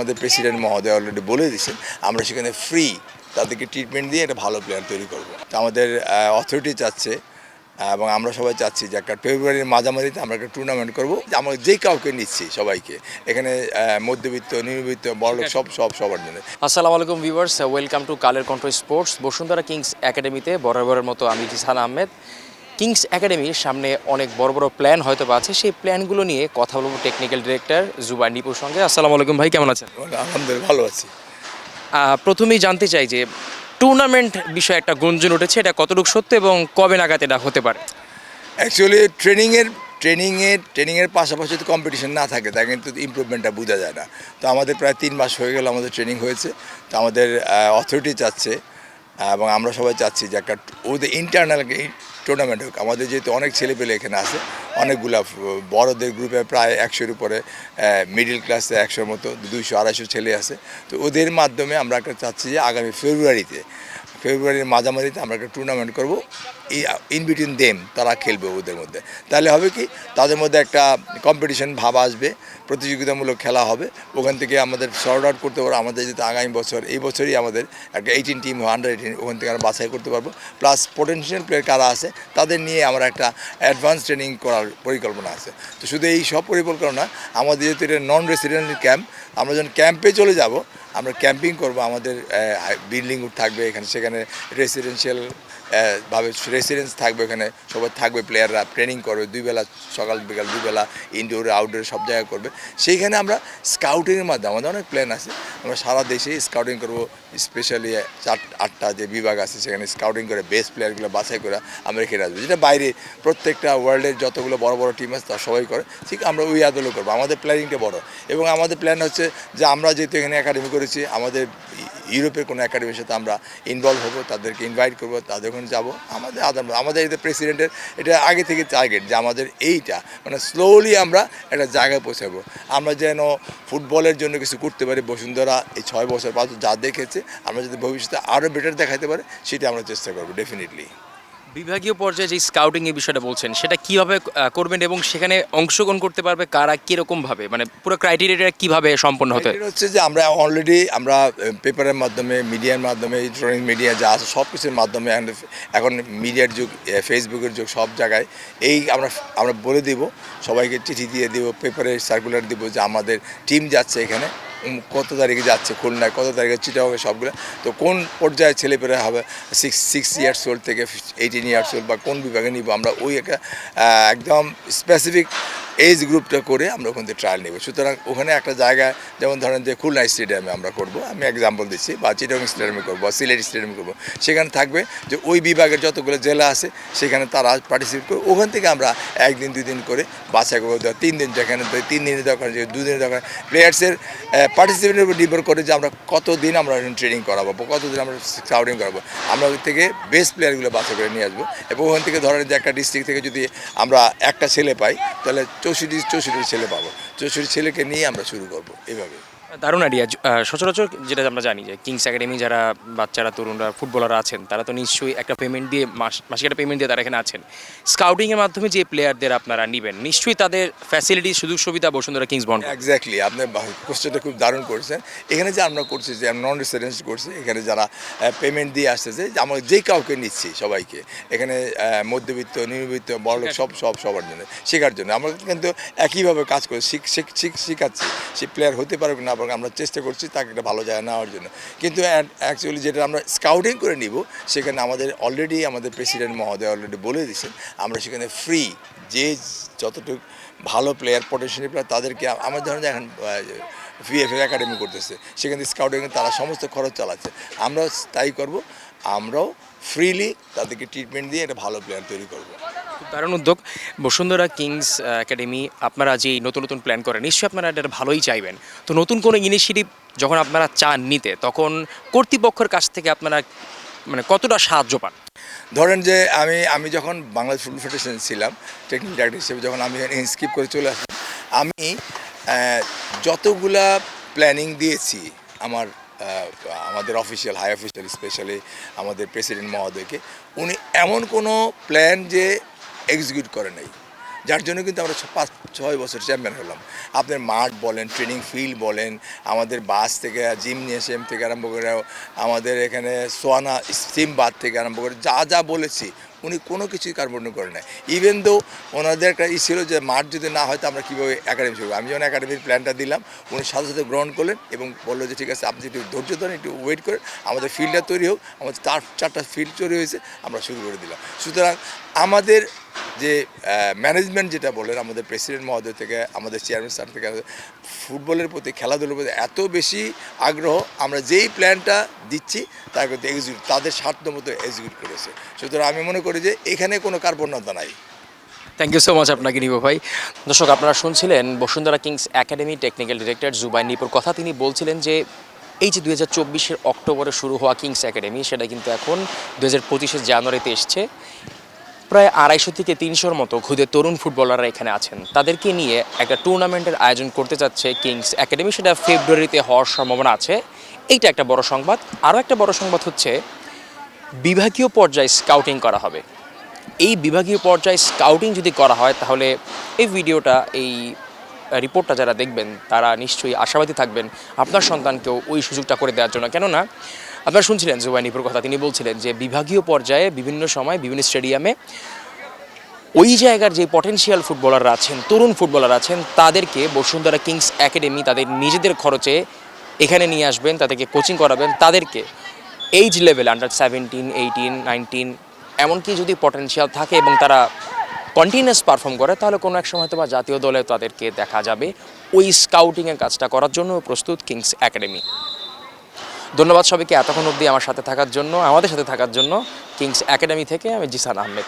আমাদের প্রেসিডেন্ট মহোদয় অলরেডি বলে দিয়েছেন, আমরা সেখানে ফ্রি তাদেরকে ট্রিটমেন্ট দিয়ে একটা ভালো প্লেয়ার তৈরি করব। তো আমাদের অথরিটি চাচ্ছে এবং আমরা সবাই চাচ্ছি যে একটা ফেব্রুয়ারির মাঝামাঝিতে আমরা একটা টুর্নামেন্ট করব। আমরা যে কাউকে নিচ্ছি সবাইকে, এখানে মধ্যবিত্ত, নিম্নবিত্ত বড়লোক সব সব সবার জন্য। আসসালামু আলাইকুম viewers welcome to Kaler কন্ট্রো sports Bashundhara Kings একাডেমিতে বরাবরের মতো আমি জিসান আহমেদ। কিংস একাডেমির সামনে অনেক বড় বড় প্ল্যান হয়তো বা আছে। সেই প্ল্যানগুলো নিয়ে কথা বলব টেকনিক্যাল ডিরেক্টর জুবাই নিপুর সঙ্গে। আসসালামু আলাইকুম ভাই কেমন আছেন? আলহামদুলিল্লাহ ভালো আছি। প্রথমেই জানতে চাই যে টুর্নামেন্ট বিষয়ে একটা গুঞ্জন উঠেছে এটা কতটুকু সত্য এবং কবে নাগাদ এটা হতে পারে? অ্যাকচুয়ালি ট্রেনিংয়ের ট্রেনিংয়ের ট্রেনিংয়ের পাশাপাশি যদি কম্পিটিশন না থাকে তা কিন্তু ইম্প্রুভমেন্টটা বোঝা যায় না। তো আমাদের প্রায় তিন মাস হয়ে গেল আমাদের ট্রেনিং হয়েছে। তো আমাদের অথরিটি চাচ্ছে এবং আমরা সবাই চাচ্ছি যে একটা ওদের ইন্টারনাল টুর্নামেন্ট হোক। আমাদের যেহেতু অনেক ছেলেপেলে এখানে আছে অনেকগুলা বড়দের গ্রুপে প্রায় একশোর উপরে মিডিল ক্লাসে একশোর মতো, দুইশো, আড়াইশো ছেলে আছে। তো ওদের মাধ্যমে আমরা একটা চাচ্ছি যে আগামী ফেব্রুয়ারিতে, ফেব্রুয়ারির মাঝামাঝিতে আমরা একটা টুর্নামেন্ট করব। ইন বিটুইন দেম তারা খেলবে ওদের মধ্যে। তাহলে হবে কি, তাদের মধ্যে একটা কম্পিটিশন ভাব আসবে, প্রতিযোগিতামূলক খেলা হবে। ওখান থেকে আমাদের শর্ট আউট করতে পারব। আমাদের যেহেতু আগামী বছর, এই বছরই আমাদের একটা এইটিন টিম আন্ডার এইটিন ওখান থেকে আমরা বাছাই করতে পারব। প্লাস পোটেনশিয়াল প্লেয়ার কারা আছে, তাদের নিয়ে আমরা একটা অ্যাডভান্স ট্রেনিং করার পরিকল্পনা আছে। তো শুধু এই সব পরিকল্পনা আমাদের যেহেতু এটা নন রেসিডেন্ট ক্যাম্প আমরা যখন ক্যাম্পে চলে যাব, আমরা ক্যাম্পিং করব, আমাদের বিল্ডিং থাকবে এখানে, সেখানে রেসিডেন্সিয়াল ভাবে রেসিডেন্স থাকবে এখানে সবাই থাকবে প্লেয়াররা ট্রেনিং করবে, দুই বেলা, সকাল, বিকাল দুই বেলা ইনডোরে আউটডোরে সব জায়গায় করবে। সেইখানে আমরা স্কাউটিংয়ের মাধ্যমে, আমাদের অনেক প্ল্যান আছে, আমরা সারা দেশে স্কাউটিং করব স্পেশালি চার, আটটা যে বিভাগ আছে, সেখানে স্কাউটিং করে বেস্ট প্লেয়ারগুলো বাছাই করে আমরা এখানে আসব। যেটা বাইরে প্রত্যেকটা ওয়ার্ল্ডের যতগুলো বড় বড় টিম আছে, তারা সবাই করে, ঠিক আমরা ওই আদলও করব। আমাদের প্ল্যানিংটা বড়। এবং আমাদের প্ল্যান হচ্ছে যে আমরা যেহেতু এখানে একাডেমি করেছি, আমাদের ইউরোপের কোনো একাডেমির সাথে আমরা ইনভলভ হব, তাদেরকে ইনভাইট করব, তাদের ওখানে যাব। আমাদের আদান আমাদের এটা প্রেসিডেন্টের এটা আগে থেকে টার্গেট যে আমাদের এইটা মানে স্লোলি আমরা একটা জায়গায় পৌঁছাবো। আমরা যেন ফুটবলের জন্য কিছু করতে পারি, বসুন্ধরা এই ছয় বছর পাঁচ যা দেখেছে, আমরা যদি ভবিষ্যতে আরও বেটার দেখাতে পারে, সেটা আমরা চেষ্টা করব ডেফিনেটলি বিভাগীয় পর্যায়ে যে স্কাউটিং এর বিষয়টা বলছেন, সেটা কীভাবে করবেন এবং সেখানে অংশগ্রহণ করতে পারবে কারা কীরকম ভাবে মানে পুরো ক্রাইটেরিয়াটা কীভাবে সম্পন্ন হতে? হচ্ছে যে আমরা অলরেডি আমরা পেপারের মাধ্যমে মিডিয়ার মাধ্যমে ইলেকট্রনিক মিডিয়া যা আছে, সব কিছুর মাধ্যমে এখন- মিডিয়ার যুগ ফেসবুকের যুগ, সব জায়গায় এই আমরা আমরা বলে দিব, সবাইকে চিঠি দিয়ে দিব পেপারে সার্কুলার দিব যে আমাদের টিম যাচ্ছে এখানে। কত তারিখে যাচ্ছে খুলনায় কত তারিখে চিটা হবে সবগুলো? তো কোন পর্যায়ে ছেলেপেরা হবে? সিক্স সিক্স ইয়ার্স ওল্ড থেকে এইটিন ইয়ার্স ওল্ড বা কোন বিভাগে নিব? আমরা ওই একটা একদম স্পেসিফিক এজ গ্রুপটা করে আমরা ওখান থেকে ট্রায়াল নেব। সুতরাং ওখানে একটা জায়গা, যেমন ধরেন যে খুলনা স্টেডিয়ামে আমরা করব। আমি এক্সাম্পল দিচ্ছি, বা চিটাগং স্টেডিয়ামে করব, বা সিলেট স্টেডিয়ামে করব। সেখানে থাকবে যে ওই বিভাগের যতগুলো জেলা আছে, সেখানে তারা পার্টিসিপেট করে ওখান থেকে আমরা একদিন, দুই দিন করে বাছাই করব। তিন দিন যেখানে তিন দিনের দরকার, যে দুদিনের দরকার। প্লেয়ার্সের পার্টিসিপেটের উপর নির্ভর করে যে আমরা কতদিন আমরা ট্রেনিং করাবো কতদিন আমরা স্কাউটিং করাবো। আমরা ওই থেকে বেস্ট প্লেয়ারগুলো বাছাই করে নিয়ে আসব। এবং ওখান থেকে ধরেন যে একটা ডিস্ট্রিক্ট থেকে যদি আমরা একটা ছেলে পাই, তাহলে চৌষট্টি চৌষট্টি ছেলে পাবো। চৌষট্টি ছেলেকে নিয়ে আমরা শুরু করব এভাবে দারুণ আইডিয়া সচরাচর যেটা আমরা জানি যে কিংস একাডেমি যারা বাচ্চারা তরুণরা ফুটবলাররা আছেন তারা তো নিশ্চয়ই একটা পেমেন্ট দিয়ে মাস মাসিক একটা পেমেন্ট দিয়ে তারা এখানে আছেন। স্কাউটিংয়ের মাধ্যমে যে প্লেয়ারদের আপনারা নেবেন নিশ্চয়ই তাদের ফ্যাসিলিটি সুযোগ সুবিধা বসুন্ধরা কিংস বন্ড এক্স্যাক্টলি আপনি কোশ্চেনটা খুব দারুণ করেছেন। এখানে যে আমরা করছি যে নন রেসিডেন্স করছি এখানে যারা পেমেন্ট দিয়ে আসতেছে যে আমরা যে কাউকে নিচ্ছি সবাইকে এখানে মধ্যবিত্ত নিম্নবিত্ত বড়লোক সব সব সবার জন্য শেখার জন্য। আমরা কিন্তু একইভাবে কাজ করে শিখ শিখ শিখ শেখাচ্ছি। সে প্লেয়ার হতে পারবে না পারবে আমরা চেষ্টা করছি তাকে একটা ভালো জায়গা নেওয়ার জন্য। কিন্তু অ্যাকচুয়ালি যেটা আমরা স্কাউটিং করে নিব, সেখানে আমাদের অলরেডি আমাদের প্রেসিডেন্ট মহোদয় অলরেডি বলে দিয়েছেন, আমরা সেখানে ফ্রি যে যতটুকু ভালো প্লেয়ার পটেন্সিয়াল প্লেয়ার তাদেরকে আমার ধরেন যে এখন ভিএফএ একাডেমি করতেছে, সেখানে স্কাউটিংয়ে তারা সমস্ত খরচ চালাচ্ছে। আমরাও তাই করব, আমরাও ফ্রিলি তাদেরকে ট্রিটমেন্ট দিয়ে একটা ভালো প্লেয়ার তৈরি করব। দারুণ উদ্যোগ। বসুন্ধরা কিংস একাডেমি, আপনারা যে নতুন নতুন প্ল্যান করেন, নিশ্চয়ই আপনারা এটা ভালোই চাইবেন। তো নতুন কোনো ইনিশিয়েটিভ যখন আপনারা চান নিতে, তখন কর্তৃপক্ষের কাছ থেকে আপনারা মানে কতটা সাহায্য পান? ধরেন যে আমি আমি যখন বাংলাদেশ ফুটবল ফেডারেশন ছিলাম টেকনিক্যাল ডাইরেক্টর হিসেবে যখন আমি স্কিপ করে চলে আসলাম, আমি যতগুলা প্ল্যানিং দিয়েছি আমার আমাদের অফিসিয়াল হাই অফিসিয়াল স্পেশালি আমাদের প্রেসিডেন্ট মহোদয়কে, উনি এমন কোনো প্ল্যান যে এক্সিকিউট করে নাই। যার জন্য কিন্তু আমরা পাঁচ, ছয় বছর চ্যাম্পিয়ন হলাম। আপনার মাঠ বলেন ট্রেনিং ফিল্ড বলেন, আমাদের বাস থেকে জিমনেশিয়াম থেকে আরম্ভ করে, আমাদের এখানে সোয়ানা স্টিম বাদ থেকে আরম্ভ করে, যা যা বলেছি উনি কোনো কিছুই কার্বন করে না ইভেন দো ওনাদের একটা ই ছিল যে মাঠ যদি না হয় তো আমরা কীভাবে একাডেমি শুরু আমি যখন একাডেমির প্ল্যানটা দিলাম, উনি সাথে সাথে গ্রহণ করলেন এবং বলল যে, ঠিক আছে, আপনি একটু ধৈর্য ধরেন, একটু ওয়েট করেন। আমাদের ফিল্ডটা তৈরি হোক। আমাদের চার, চারটা ফিল্ড তৈরি হয়েছে, আমরা শুরু করে দিলাম। সুতরাং আমাদের যে ম্যানেজমেন্ট যেটা বলেন আমাদের প্রেসিডেন্ট মহোদয় থেকে, আমাদের চেয়ারম্যান স্যার থেকে ফুটবলের প্রতি, খেলাধুলোর প্রতি এত বেশি আগ্রহ, আমরা যেই প্ল্যানটা দিচ্ছি, তার কিন্তু এক্সিকিউট তাদের স্বার্থ মতো এক্সিকিউট করেছে। সুতরাং আমি মনে করি যে এখানে কোনো কার্পণ্যতা নাই। থ্যাংক ইউ সো মাচ আপনাকে নিব ভাই। দর্শক, আপনারা শুনছিলেন Bashundhara kings academy technical director জুবাই নিপুর কথা। তিনি বলছিলেন যে এই যে দু হাজার অক্টোবরে শুরু হওয়া কিংস একাডেমি, সেটা কিন্তু এখন দু হাজার পঁচিশের জানুয়ারিতে এসছে। প্রায় আড়াইশো থেকে তিনশোর মতো খুদে তরুণ ফুটবলাররা এখানে আছেন। তাদেরকে নিয়ে একটা টুর্নামেন্টের আয়োজন করতে যাচ্ছে কিংস একাডেমি, সেটা ফেব্রুয়ারিতে হওয়ার সম্ভাবনা আছে। এইটা একটা বড় সংবাদ। আরও একটা বড় সংবাদ হচ্ছে বিভাগীয় পর্যায়ে স্কাউটিং করা হবে। এই বিভাগীয় পর্যায়ে স্কাউটিং যদি করা হয়, তাহলে এই ভিডিওটা, এই রিপোর্টটা যারা দেখবেন, তারা নিশ্চয়ই আশাবাদী থাকবেন আপনার সন্তানকেও ওই সুযোগটা করে দেওয়ার জন্য। কেননা, আপনারা শুনছিলেন জুবাইনিপুর কথা, তিনি বলছিলেন যে বিভাগীয় পর্যায়ে বিভিন্ন সময়, বিভিন্ন স্টেডিয়ামে ওই জায়গার যে পটেনশিয়াল ফুটবলাররা আছেন, তরুণ ফুটবলার আছেন, তাদেরকে বসুন্ধরা কিংস একাডেমি, তাদের নিজেদের খরচে এখানে নিয়ে আসবেন, তাদেরকে কোচিং করাবেন, তাদেরকে age level under seventeen eighteen nineteen এমনকি যদি পটেনশিয়াল থাকে এবং তারা কন্টিনিউস পারফর্ম করে, তাহলে কোনো এক সময় হয়তো বা জাতীয় দলে তাদেরকে দেখা যাবে। ওই স্কাউটিংয়ের কাজটা করার জন্য প্রস্তুত কিংস একাডেমি ধন্যবাদ সবাইকে এতক্ষণ অবধি আমার সাথে থাকার জন্য, আমাদের সাথে থাকার জন্য কিংস একাডেমি থেকে আমি জিসান আহমেদ।